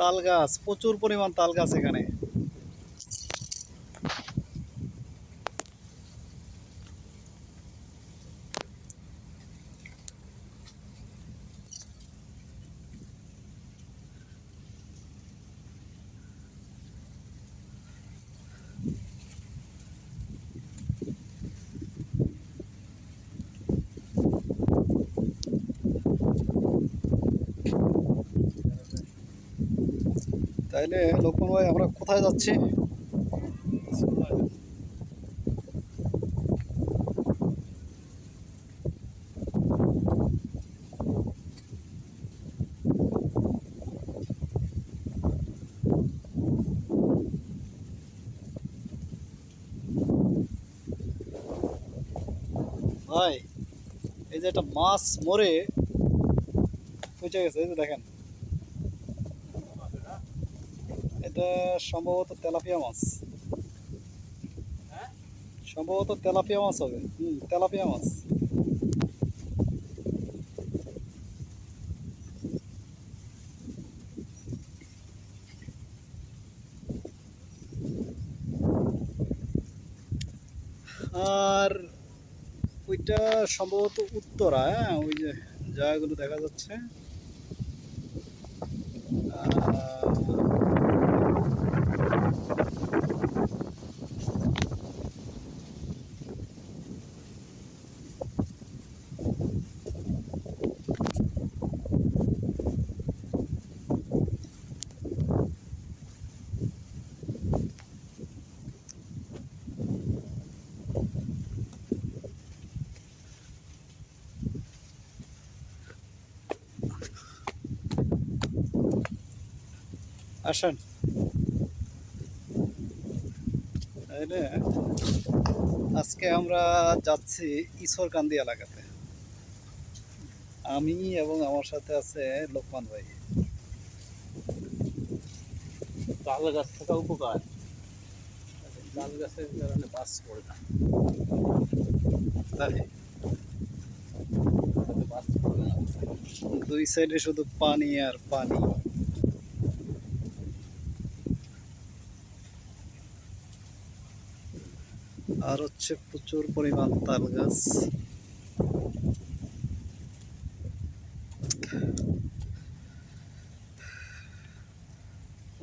তাল গাছ প্রচুর পরিমাণ তাল গাছ এখানে। তাইলে লোকমান ভাই, আমরা কোথায় যাচ্ছি? ভাই, এই যে একটা মাছ মরে পচে গেছে, এই যে দেখেন। এটা সম্ভবত তেলাপিয়া মাছ। সম্ভবত তেলাপিয়া মাছ হবে। হুম, তেলাপিয়া মাছ। আর ওইটা সম্ভবত উত্তরা হ্যাঁ ওই যে জায়গাগুলো দেখা যাচ্ছে। আসেন তাইলে আজকে আমরা যাচ্ছি ঈশ্বরকান্দি এলাকাতে। আমি এবং আমার সাথে আছে লোকমান ভাই। তাল গাছ থাকা উপকার। তাল গাছের কারণে বাস পড়ে না। তাই? বাস পড়ে না। দুই সাইডে শুধু পানি আর পানি। আর হচ্ছে প্রচুর পরিমাণ তাল গাছ।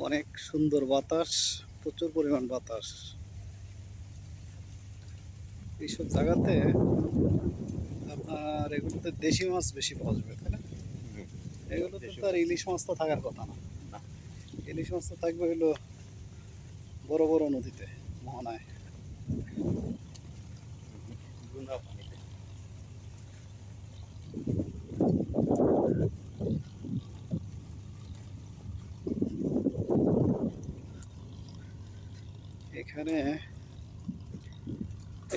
অনেক সুন্দর বাতাস প্রচুর পরিমাণ বাতাস। এইসব জায়গাতে আপনার এগুলোতে দেশি মাছ বেশি পাওয়া যাবে তাই না? এগুলোতে তো আর ইলিশ মাছ তো থাকার কথা না। ইলিশ মাছ তো থাকবে হলো বড় বড় নদীতে মোহনায়। এখানে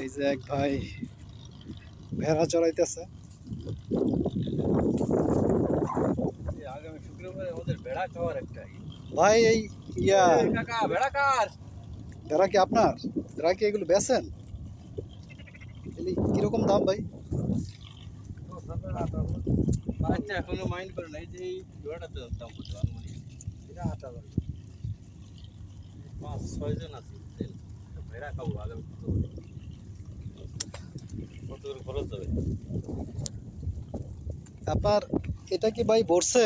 এই যে এক ভাই ভেড়া চড়াইতেছে। এই আগামী শুক্রবারে ওদের বেড়া খাওয়ার একটা ই। ভাই এই ইয়া। এই কাকা বেড়া কার? ভেড়া কি আপনার? ভেড়া কি এগুলো বেচেন? এগুলি কীরকম দাম ভাই? আচ্ছা এখনও মাইন্ড করে নাই যে এই জোড়াটা তো দাম কত? আনুমানিক? এটা আট হাজার পাঁচ ছয় জন আছে। আপনার এটা কি ভাই বসছে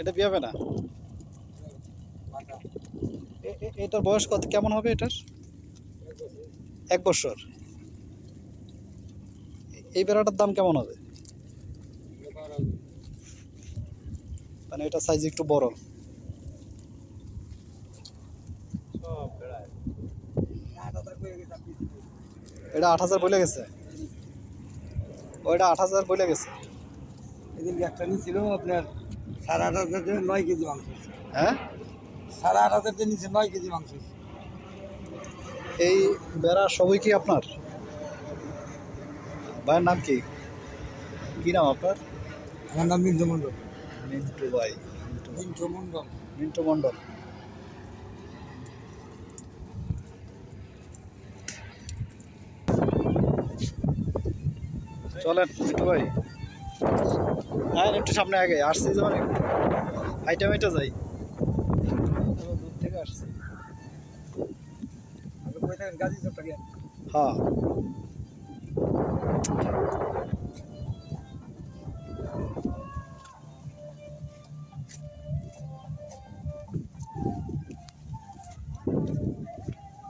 এটা বিয়াবে না? এটার বয়স কত কেমন হবে এটার? এক বছর। এই বেড়াটার দাম কেমন হবে? মানে এটা সাইজ একটু বড়। এটা আট হাজার বলে গেছে। ওইটা আট হাজার বলে গেছে। এদিন একটা নিয়েছিল আপনার সাড়ে আট হাজার থেকে নয় কেজি মাংস হ্যাঁ? সাড়ে আট হাজার নিচে নয় কেজি মাংস এই বেড়া সবই কি আপনার? ভাইয়ের নাম কি? কি নাম আপনার? আমার নাম মিন্টু মণ্ডল। মিন্টু ভাই। মিন্টু মিন্টু মণ্ডল। মিন্টু মণ্ডল। চলেন মিন্টু ভাই। হ্যাঁ একটু সামনে আগে আসছি যখন হাইটা মাইটা যাই। আসছে। চক থেকে। হ্যাঁ।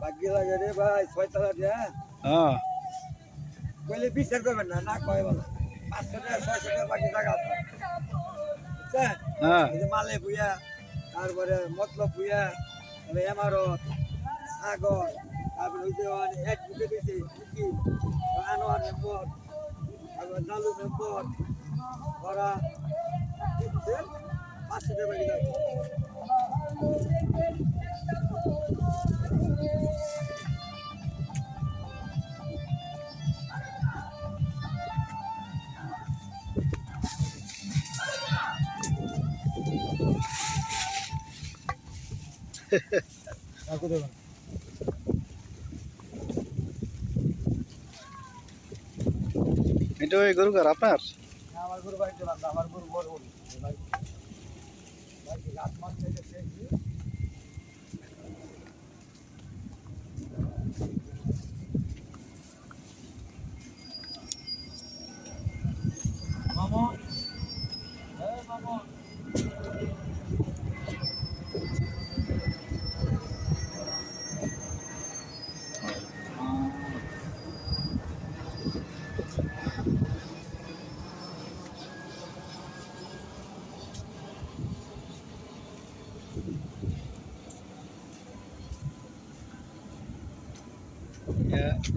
ভাগ্য লাগে রে ভাই ছয়তলা দিয়া হ্যাঁ। কইলে বিচার করবেন না না কয় বলো। পাঁচশো টাকা ছয়শো টাকা বাকি টাকা বুঝছেন? হ্যাঁ। মালে বুয়া তারপরে মতলব বুয়া তাহলে এমারত সাগর তারপরে ওই যে এক বুকে দিয়েছে আনোয়ার মেম্বর তারপরে জালু মেম্বর ওরা এটা ওই গরু কার আপনার? আমার গরু বাড়িতে আমার গরু বড় গরু। ভাই ভাই গাছ মাছ থেকে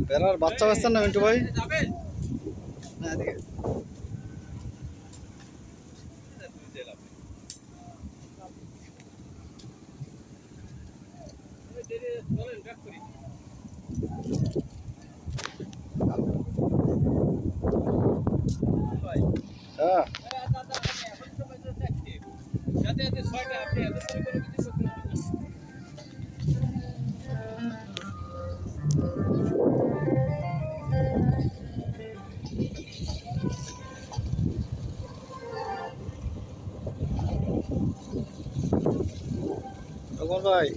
বেড়ার বাচ্চা বাচ্চা না মিন্টু ভাই? না তখন ভাই?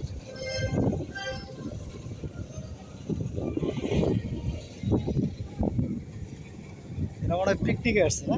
এটা মনে হয় পিকনিকে আসছে না?